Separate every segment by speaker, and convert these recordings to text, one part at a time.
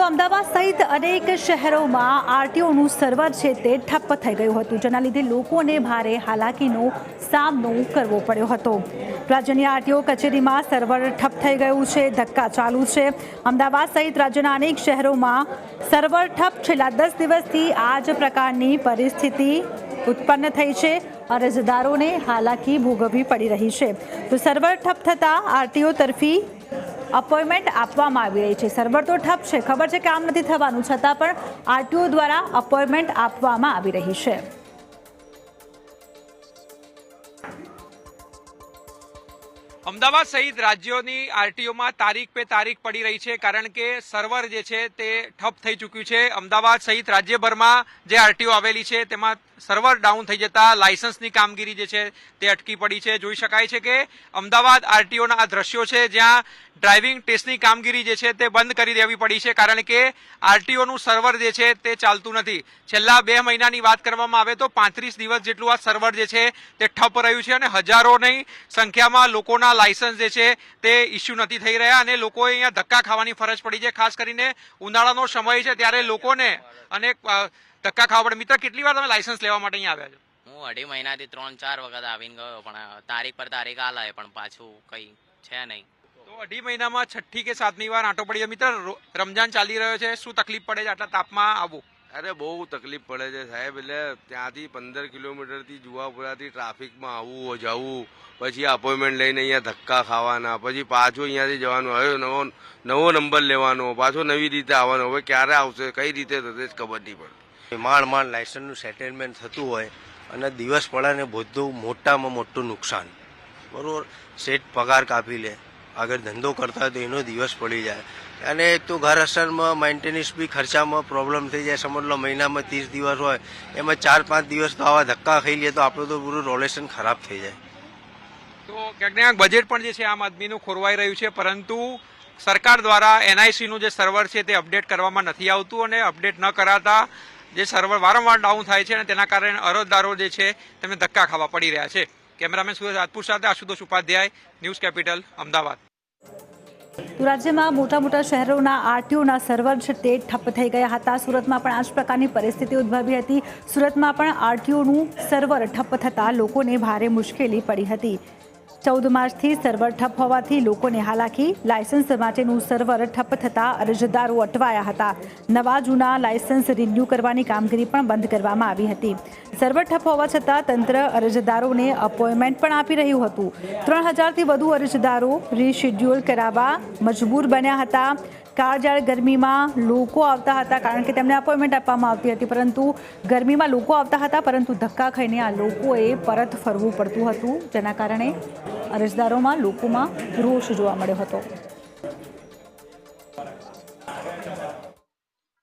Speaker 1: તો અમદાવાદ સહિત અનેક શહેરોમાં આરટીઓનું સર્વર છે તે ઠપ્પ થઈ ગયું હતું, જેના લીધે લોકોને ભારે હાલાકીનો સામનો કરવો પડ્યો હતો. રાજ્યની આરટીઓ કચેરીમાં સર્વર ઠપ થઈ ગયું છે, ધક્કા ચાલુ છે. અમદાવાદ સહિત રાજ્યના અનેક શહેરોમાં સર્વર ઠપ છેલ્લા દસ દિવસથી આ જ પ્રકારની પરિસ્થિતિ ઉત્પન્ન થઈ છે. અરજદારોને હાલાકી ભોગવવી પડી રહી છે. તો સર્વર ઠપ થતાં આરટીઓ તરફી અપોઇન્ટમેન્ટ આપવામાં આવી રહી છે. સર્વર તો ઠપ છે. ખબર છે કે આમ નથી થવાનું. છતાં પણ આરટીઓ દ્વારા અપોઇન્ટમેન્ટ આપવામાં આવી રહી છે.
Speaker 2: અમદાવાદ સહિત રાજ્યોની આરટીઓમાં તારીખ પે તારીખ પડી રહી છે. કારણ કે સર્વર જે છે તે ઠપ થઈ ચૂક્યું છે. અમદાવાદ સહિત રાજ્યભરમાં જે આરટીઓ આવેલી છે, તેમાં સર્વર ડાઉન થઈ જતા લાયસન્સની કામગીરી જે છે તે અટકી પડી છે. જોઈ શકાય છે કે અમદાવાદ આરટીઓના આ દ્રશ્યો છે જ્યાં ડ્રાઇવિંગ ટેસ્ટની કામગીરી જે છે તે બંધ કરી દેવી પડી છે કારણ કે આરટીઓનું સર્વર જે છે તે ચાલતું નથી. છેલ્લા બે મહિનાની વાત કરવામાં આવે તો પાંત્રીસ દિવસ જેટલું આ સર્વર જે છે તે ઠપ રહ્યું છે અને હજારોની સંખ્યામાં લોકોના લાયસન્સ જે છે તે ઇસ્યુ નથી થઈ રહ્યા અને લોકોએ અહીંયા ધક્કા ખાવાની ફરજ પડી છે. ખાસ કરીને ઉનાળાનો સમય છે ત્યારે લોકોને અનેક અ, ધક્કા ખાવા પડે. મિત્ર કેટલી વાર તમે લાયસન્સ લેવા માટે અહીંયા આવ્યા છો?
Speaker 3: હું અઢી મહિનાથી ત્રણ ચાર વખત આવીને ગયો પણ તારીખ પર તારીખ આલાય પણ પાછું કઈ છે નહીં.
Speaker 2: તો અઢી મહિનામાં છઠ્ઠી કે સાતમી વાર આંટો પડી ગયો. મિત્ર રમજાન ચાલી રહ્યો છે. શું તકલીફ પડે છે? આટલા તાપમાં આવું.
Speaker 4: અરે બહુ તકલીફ પડે છે સાહેબ. એટલે ત્યાંથી પંદર કિલોમીટરથી જુવાપુરાથી ટ્રાફિકમાં આવવું જવું પછી અપોઇન્ટમેન્ટ લઈને અહીંયા ધક્કા ખાવાના પછી પાછું અહીંયાથી જવાનું હવે નવો નવો નંબર લેવાનો પાછો નવી રીતે આવવાનો. હવે ક્યારે આવશે કઈ રીતે થશે જ ખબર નહીં પડતી.
Speaker 5: માંડ માંડ લાયસન્સનું સેટલમેન્ટ થતું હોય અને દિવસ પડે ને બધું મોટામાં મોટું નુકસાન. બરોબર? શેઠ પગાર કાપી લે. આગળ ધંધો કરતા હોય તો એનો દિવસ પડી જાય. અને એક તો ઘર અસરમાં મેન્ટેનન્સ બી ખર્ચામાં પ્રોબ્લેમ થઈ જાય. સમજ લો, મહિનામાં ત્રીસ દિવસ હોય. એમાં ચાર પાંચ દિવસ તો આવા ધક્કા ખાઈ લે તો આપણું તો પૂરું રોલેશન ખરાબ થઈ જાય.
Speaker 2: તો ક્યાંક ક્યાંક બજેટ પણ જે છે આમ આદમીનું ખોરવાઈ રહ્યું છે. પરંતુ સરકાર દ્વારા એનઆઈસીનું જે સર્વર છે તે અપડેટ કરવામાં નથી આવતું અને અપડેટ ન કરાતા જે સર્વર વારંવાર ડાઉન થાય છે અને તેના કારણે અરજદારો જે છે, તેમને ધક્કા ખાવા પડી રહ્યા છે. કેમેરામેન સુરેશ રાજપૂત સાથે આશુતોષ ઉપાધ્યાય, ન્યૂઝ કેપિટલ, અમદાવાદ.
Speaker 1: રાજ્યમાં મોટા મોટા શહેરોના આરટીઓના સર્વર છે તે ઠપ્પ થઈ ગયા હતા. સુરતમાં પણ આ જ પ્રકારની પરિસ્થિતિ ઉદ્ભવી હતી. સુરતમાં પણ આરટીઓનું સર્વર ઠપ્પ થતાં લોકોને ભારે મુશ્કેલી પડી હતી. ચૌદ માર્ચથી સર્વર ઠપ હોવાથી લોકોને હાલાકી. લાયસન્સ માટેનું સર્વર ઠપ્પ થતાં અરજદારો અટવાયા હતા. નવા જૂના લાયસન્સ રિન્યૂ કરવાની કામગીરી પણ બંધ કરવામાં આવી હતી. સર્વર ઠપ હોવા છતાં તંત્ર અરજદારોને અપોઇન્ટમેન્ટ પણ આપી રહ્યું હતું. ત્રણ હજારથી વધુ અરજદારો રીશેડ્યુલ કરાવવા મજબૂર બન્યા હતા. કાળજાળ ગરમીમાં લોકો આવતા હતા, કારણ કે તેમને અપોઇન્ટમેન્ટ આપવામાં આવતી હતી, પરંતુ ગરમીમાં લોકો આવતા હતા, પરંતુ ધક્કા ખાઈને આ લોકોએ પરત ફરવું પડતું હતું, જેના કારણે અરજદારોમાં લોકોમાં રોષ જોવા મળ્યો હતો.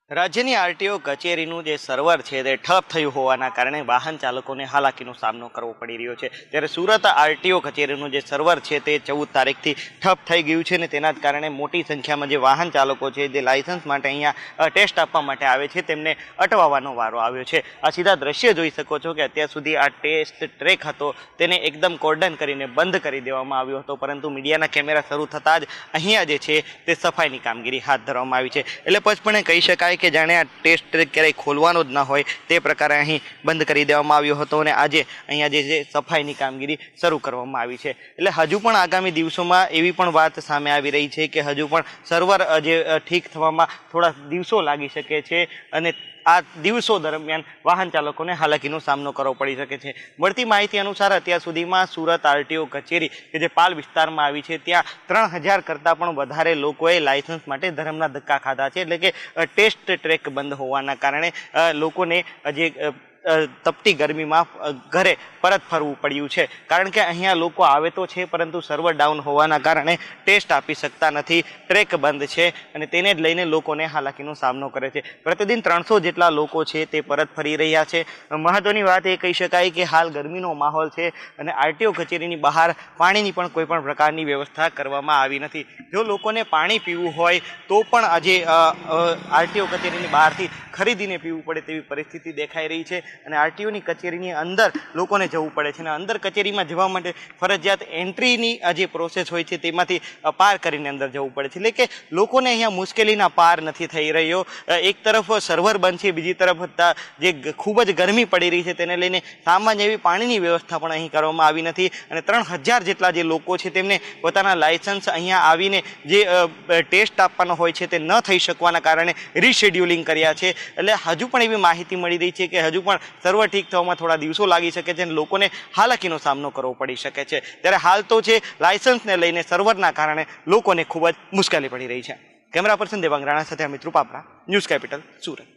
Speaker 6: રાજ્યની આરટીઓ કચેરીનું જે સર્વર છે તે ઠપ થયું હોવાના કારણે વાહન ચાલકોને હાલાકીનો સામનો કરવો પડી રહ્યો છે. ત્યારે સુરત આરટીઓ કચેરીનું જે સર્વર છે તે ચૌદ તારીખથી ઠપ થઈ ગયું છે ને તેના જ કારણે મોટી સંખ્યામાં જે વાહન ચાલકો છે જે લાયસન્સ માટે અહીંયા ટેસ્ટ આપવા માટે આવે છે તેમને અટવાવાનો વારો આવ્યો છે. આ સીધા દ્રશ્ય જોઈ શકો છો કે અત્યાર સુધી આ ટેસ્ટ ટ્રેક હતો તેને એકદમ કોર્ડન કરીને બંધ કરી દેવામાં આવ્યો હતો, પરંતુ મીડિયાના કેમેરા શરૂ થતાં જ અહીંયા જે છે તે સફાઈની કામગીરી હાથ ધરવામાં આવી છે. એટલે પચપણે કહી શકાય કે જાણે આ ટેસ્ટ ક્યારેય ખોલવાનો જ ન હોય તે પ્રકારે અહીં બંધ કરી દેવામાં આવ્યો હતો અને આજે અહીંયા જે સફાઈની કામગીરી શરૂ કરવામાં આવી છે. એટલે હજુ પણ આગામી દિવસોમાં એવી પણ વાત સામે આવી રહી છે કે હજુ પણ સર્વર જે ઠીક થવામાં થોડા દિવસો લાગી શકે છે અને આ દિવસો દરમિયાન વાહન ચાલકોને હાલાકીનો સામનો કરવો પડી શકે છે. મળતી માહિતી અનુસાર અત્યાર સુધીમાં સુરત આરટીઓ કચેરી કે જે પાલ વિસ્તારમાં આવી છે, ત્યાં ત્રણ હજાર કરતાં પણ વધારે લોકોએ લાયસન્સ માટે ધર્મના ધક્કા ખાધા છે. એટલે કે ટેસ્ટ ટ્રેક બંધ હોવાના કારણે લોકોને જે તપતી ગરમીમાં ઘરે પરત ફરવું પડ્યું છે. કારણ કે અહીંયા લોકો આવે તો છે, પરંતુ સર્વર ડાઉન હોવાના કારણે ટેસ્ટ આપી શકતા નથી. ટ્રેક બંધ છે અને તેને જ લઈને લોકોને હાલાકીનો સામનો કરે છે. પ્રતિદિન ત્રણસો જેટલા લોકો છે, તે પરત ફરી રહ્યા છે. મહત્વની વાત એ કહી શકાય કે હાલ ગરમીનો માહોલ છે અને આરટીઓ કચેરીની બહાર પાણીની પણ કોઈપણ પ્રકારની વ્યવસ્થા કરવામાં આવી નથી. જો લોકોને પાણી પીવું હોય, તો પણ આજે આરટીઓ કચેરીની બહારથી ખરીદીને પીવું પડે તેવી પરિસ્થિતિ દેખાઈ રહી છે. અને આરટીઓની કચેરીની અંદર લોકોને જવું પડે છે અને અંદર કચેરીમાં જવા માટે ફરજિયાત એન્ટ્રીની જે પ્રોસેસ હોય છે તેમાંથી પાર કરીને અંદર જવું પડે છે. એટલે કે લોકોને અહીંયા મુશ્કેલીના પાર નથી થઈ રહ્યો. એક તરફ સર્વર બંધ છે, બીજી તરફ જે ખૂબ જ ગરમી પડી રહી છે તેને લઈને સામાન્ય એવી પાણીની વ્યવસ્થા પણ અહીં કરવામાં આવી નથી. અને ત્રણ હજાર જેટલા જે લોકો છે તેમને પોતાના લાયસન્સ અહીંયા આવીને જે ટેસ્ટ આપવાનો હોય છે તે ન થઈ શકવાના કારણે રીશેડ્યુલિંગ કર્યા છે. એટલે હજુ પણ એવી માહિતી મળી રહી છે કે હજુ પણ સર્વર ઠીક થવામાં થોડા દિવસો લાગી શકે છે અને લોકોને હાલાકીનો સામનો કરવો પડી શકે છે. ત્યારે હાલ તો છે લાયસન્સને લઈને સર્વરના કારણે લોકોને ખૂબ જ મુશ્કેલી પડી રહી છે. કેમેરા પર્સન દેવાંગ રાણા સાથે અમિત રૂપાપરા, ન્યૂઝ કેપિટલ, સુરત.